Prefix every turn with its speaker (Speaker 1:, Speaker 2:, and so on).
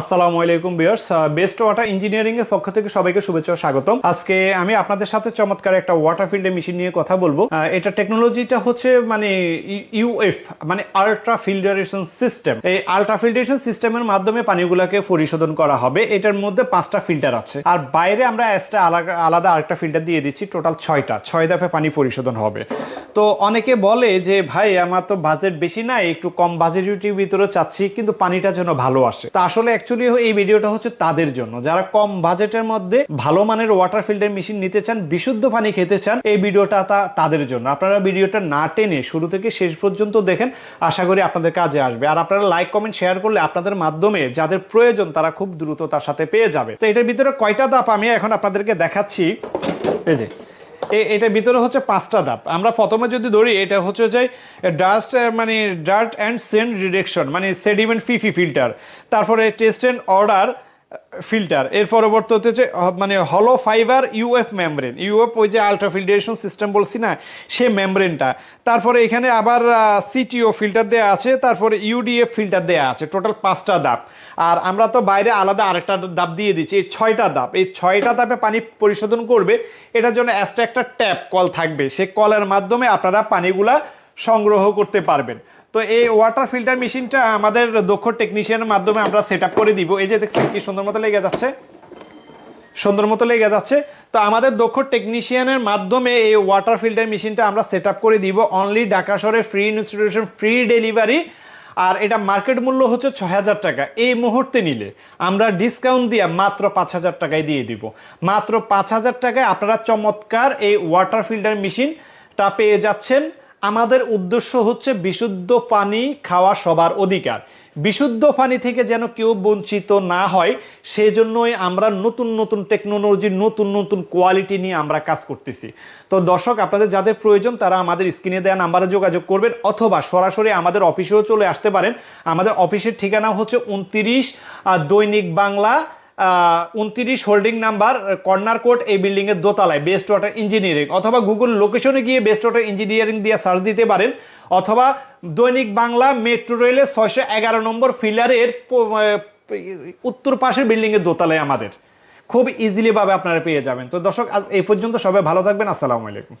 Speaker 1: আসসালামু আলাইকুম বিয়ার্স best water engineering এর পক্ষ থেকে সবাইকে শুভেচ্ছা স্বাগতম। আজকে আমি আপনাদের সাথে চমৎকার একটা ওয়াটার ফিল্ডের মেশিন নিয়ে কথা বলব। এটা টেকনোলজিটা হচ্ছে মানে ইউএফ মানে আল্ট্রা ফিল্টারেশন সিস্টেম এই আল্ট্রা ফিল্টারেশন সিস্টেমের মাধ্যমে পানিগুলোকে পরিশোধন করা হবে। এটার মধ্যে পাঁচটা ফিল্টার আছে। আর বাইরে আমরা এক্সট্রা আলাদা আলাদা আরেকটা ফিল্টার দিয়ে দিচ্ছি টোটাল ছয়টা। ছয় দফে পানি পরিশোধন হবে। তো অনেকে বলে যে, ভাই, আমার তো বাজেট বেশি না একটু কম বাজেটের ভিতরে চাচ্ছি, কিন্তু পানিটা যেন ভালো আসে। তা আসলে অ্যাকচুয়ালি এই ভিডিওটা হচ্ছে তাদের জন্য। যারা কম বাজেটের মধ্যে ভালো মানের ওয়াটার ফিল্টার মেশিন নিতে চান, বিশুদ্ধ পানি খেতে চান, এই ভিডিওটা তা- তাদের জন্য। আপনারা ভিডিওটা না টেনে শুরু থেকে শেষ পর্যন্ত দেখেন, আশা করি আপনাদের কাজে আসবে। আর আপনারা লাইক কমেন্ট শেয়ার করলে আপনাদের মাধ্যমে যাদের প্রয়োজন তারা খুব দ্রুত তার সাথে পেয়ে যাবে। তো এটার ভিতরে কয়টা দাপ আমি এখন আপনাদেরকে দেখাচ্ছি। এই যে এটার ভিতরে হচ্ছে পাঁচটা ধাপ। আমরা প্রথমে যদি ধরি, এটা হচ্ছে যে ডাস্ট মানে ডার্ট অ্যান্ড সেন্ট রিডেকশন মানে সেডিমেন্ট ফিফি ফিল্টার তারপরে টেস্ট অ্যান্ড অর্ডার ফিল্টার এর পরবর্তী হচ্ছে মানে হলো ফাইবার ইউএফ মেমব্রেন ইউএফ ওই যে আলট্রা সিস্টেম বলছি না, সে মেমব্রেনটা তারপরে এখানে আবার সিটিও ফিল্টার দেওয়া আছে, তারপরে ইউডিএফ ফিল্টার দেওয়া আছে টোটাল পাঁচটা দাপ। আর আমরা তো বাইরে আলাদা আরেকটা দাপ দিয়ে দিচ্ছি, এই ছয়টা দাপ। এই ছয়টা দাপে পানি পরিশোধন করবে, এটার জন্য একটা ট্যাপ কল থাকবে। সে কলের মাধ্যমে আপনারা পানিগুলা সংগ্রহ করতে পারবেন। তো এই ওয়াটার ফিল্টার মেশিনটা আমাদের দক্ষ টেকনিশিয়ানের মাধ্যমে আমরা সেট করে দিব। এই যে দেখছেন কি সুন্দর মতো লেগে যাচ্ছে। সুন্দর মতো লেগে যাচ্ছে। তো আমাদের দক্ষ টেকনিশিয়ানের মাধ্যমে এই ওয়াটার ফিল্টার মেশিনটা আমরা সেট করে দিব। অনলি ঢাকা শহরে ফ্রি ইনস্টিটিউশন ফ্রি ডেলিভারি আর এটা মার্কেট মূল্য হচ্ছে ছয় হাজার টাকা। এই মুহূর্তে নিলে আমরা ডিসকাউন্ট দিয়ে মাত্র পাঁচ হাজার টাকায় দিয়ে দিব। মাত্র পাঁচ হাজার টাকায় আপনারা চমৎকার এই ওয়াটার ফিল্টার মেশিনটা পেয়ে যাচ্ছেন। আমাদের উদ্দেশ্য হচ্ছে বিশুদ্ধ পানি খাওয়া সবার অধিকার। বিশুদ্ধ পানি থেকে যেন কেউ বঞ্চিত না হয়, সেজন্যই আমরা নতুন নতুন টেকনোলজি নতুন নতুন কোয়ালিটি নিয়ে আমরা কাজ করতেছি। তো দর্শক, আপনাদের যাদের প্রয়োজন, তারা আমাদের স্ক্রিনে দেওয়া নাম্বারে যোগাযোগ করবেন, অথবা সরাসরি আমাদের অফিসেও চলে আসতে পারেন। আমাদের অফিসের ঠিকানা হচ্ছে উনতিরিশ দৈনিক বাংলা উনত্রিশ হোল্ডিং নাম্বার কর্নার কোড এই বিল্ডিং এর দোতলায়, বেস্ট ওয়াটার ইঞ্জিনিয়ারিং। অথবা গুগল লোকেশনে গিয়ে বেস্ট ওয়াটার ইঞ্জিনিয়ারিং দিয়ে সার্চ দিতে পারেন। অথবা দৈনিক বাংলা মেট্রো রেলের ছয়শো এগারো নম্বর ফিলারের উত্তর পাশের বিল্ডিং এর দোতলায় আমাদের। খুব ইজিলি ভাবে আপনারা পেয়ে যাবেন। তো দর্শক, আজ এই পর্যন্ত সবাই ভালো থাকবেন। আসসালামু আলাইকুম।